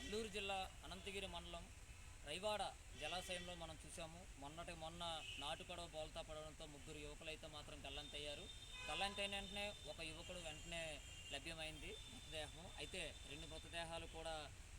అల్లూరు జిల్లా అనంతగిరి మండలం రైవాడ జలాశయంలో మనం చూసాము మొన్నటి మొన్న నాటు పడవ బోల్తా పడవడంతో ముగ్గురు యువకులు అయితే మాత్రం గల్లంతయ్యారు. గల్లంతైన వెంటనే ఒక యువకుడు వెంటనే లభ్యమైంది మృతదేహం అయితే రెండు మృతదేహాలు కూడా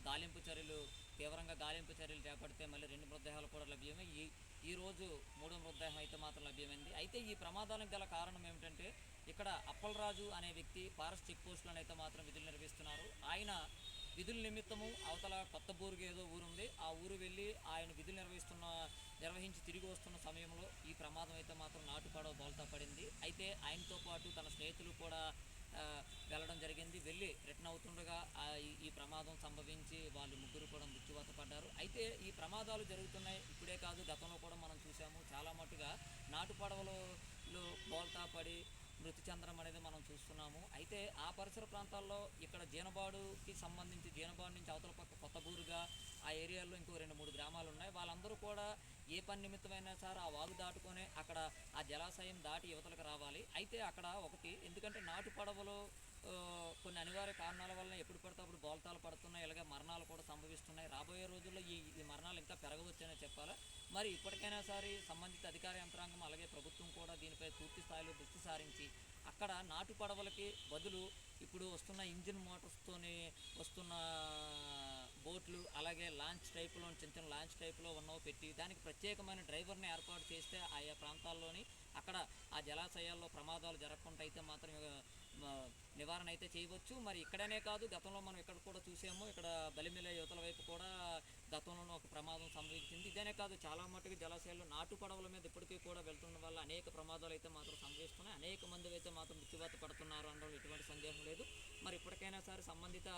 గాలింపు చర్యలు తీవ్రంగా గాలింపు చర్యలు చేపడితే మళ్ళీ రెండు మృతదేహాలు కూడా లభ్యమే. ఈ ఈరోజు మూడో మృతదేహం అయితే మాత్రం లభ్యమైంది. అయితే ఈ ప్రమాదానికి గల కారణం ఏమిటంటే ఇక్కడ అప్పలరాజు అనే వ్యక్తి ఫారెస్ట్ చెక్ పోస్టులను అయితే మాత్రం విధులు నిర్వహిస్తున్నారు. ఆయన విధుల నిమిత్తము అవతల కొత్త బూరుగు ఏదో ఊరు ఉంది. ఆ ఊరు వెళ్ళి ఆయన విధులు నిర్వహిస్తున్న నిర్వహించి తిరిగి వస్తున్న సమయంలో ఈ ప్రమాదం అయితే మాత్రం నాటుపడవ బోల్తా పడింది. అయితే ఆయనతో పాటు తన స్నేహితులు కూడా వెళ్ళడం జరిగింది. వెళ్ళి రిటర్న్ అవుతుండగా ఈ- ప్రమాదం సంభవించి వాళ్ళు ముగ్గురు కూడా మృత్యువాత పడ్డారు. అయితే ఈ ప్రమాదాలు జరుగుతున్నాయి. ఇప్పుడే కాదు గతంలో కూడా మనం చూసాము. చాలా మట్టుగా నాటు పడవలో బోల్తా పడి మృతి చెందడం అనేది మనం చూస్తున్నాము. అయితే ఆ పరిసర ప్రాంతాల్లో ఇక్కడ జీనబాడుకి సంబంధించి జీనబాడు నుంచి అవతల పక్క కొత్తగూరుగా ఆ ఏరియాలో ఇంకో రెండు మూడు గ్రామాలు ఉన్నాయి. వాళ్ళందరూ కూడా ఏ పని నిమిత్తమైనా సరే ఆ వాగు దాటుకొని అక్కడ ఆ జలాశయం దాటి యువతలకు రావాలి. అయితే అక్కడ ఒకటి ఎందుకంటే నాటు పడవలో కొన్ని అనివార్య కారణాల వల్ల ఎప్పుడు పడితే అప్పుడు బోల్తాలు పడుతున్నాయి. ఇలాగే మరణాలు కూడా సంభవిస్తున్నాయి. రాబోయే రోజుల్లో ఈ ఈ మరణాలు ఇంకా పెరగవచ్చనే చెప్పాలా. మరి ఇప్పటికైనా సరే సంబంధిత అధికార యంత్రాంగం అలాగే ప్రభుత్వం కూడా దీనిపై పూర్తి స్థాయిలో దృష్టి సారించి అక్కడ నాటు పడవలకి బదులు ఇప్పుడు వస్తున్న ఇంజిన్ మోటార్స్తోని వస్తున్న బోట్లు అలాగే లాంచ్ టైపులో చిన్న చిన్న లాంచ్ టైపులో ఉన్నవి పెట్టి దానికి ప్రత్యేకమైన డ్రైవర్ని ఏర్పాటు చేస్తే ఆయా ప్రాంతాల్లోని అక్కడ ఆ జలాశయాల్లో ప్రమాదాలు జరగకుండా అయితే మాత్రం నివారణ అయితే చేయవచ్చు. మరి ఇక్కడనే కాదు గతంలో మనం ఇక్కడ కూడా చూసాము. ఇక్కడ బలిమిల యువతల వైపు కూడా గతంలో ఒక ప్రమాదం సంభవించింది. ఇదేనే కాదు చాలా మట్టుకు జలాశయాల్లో నాటు పడవల మీద ఇప్పటికీ కూడా వెళ్తున్న వల్ల అనేక ప్రమాదాలు అయితే మాత్రం సంభవిస్తున్నాయి. అనేక మంది అయితే మాత్రం మృత్యువాత పడుతున్నారు అనడంలో ఎటువంటి సందేహం లేదు. మరి ఇప్పటికైనా సరే సంబంధిత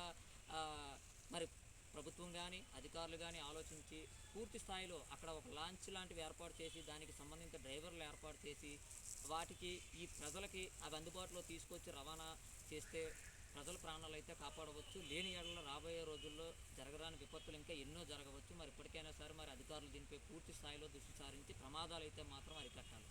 మరి ప్రభుత్వం కానీ అధికారులు కానీ ఆలోచించి పూర్తి స్థాయిలో అక్కడ ఒక లాంచ్ లాంటివి ఏర్పాటు చేసి దానికి సంబంధించిన డ్రైవర్లు ఏర్పాటు చేసి వాటికి ఈ ప్రజలకి అవి అందుబాటులో తీసుకొచ్చి రవాణా చేస్తే ప్రజల ప్రాణాలు అయితే కాపాడవచ్చు. లేని రోజుల్లో జరగరాని విపత్తులు ఇంకా ఎన్నో జరగవచ్చు. మరి ఇప్పటికైనా సరే మరి అధికారులు దీనిపై పూర్తి స్థాయిలో దృష్టి సారించి ప్రమాదాలు అయితే మాత్రం అరికట్టాలి.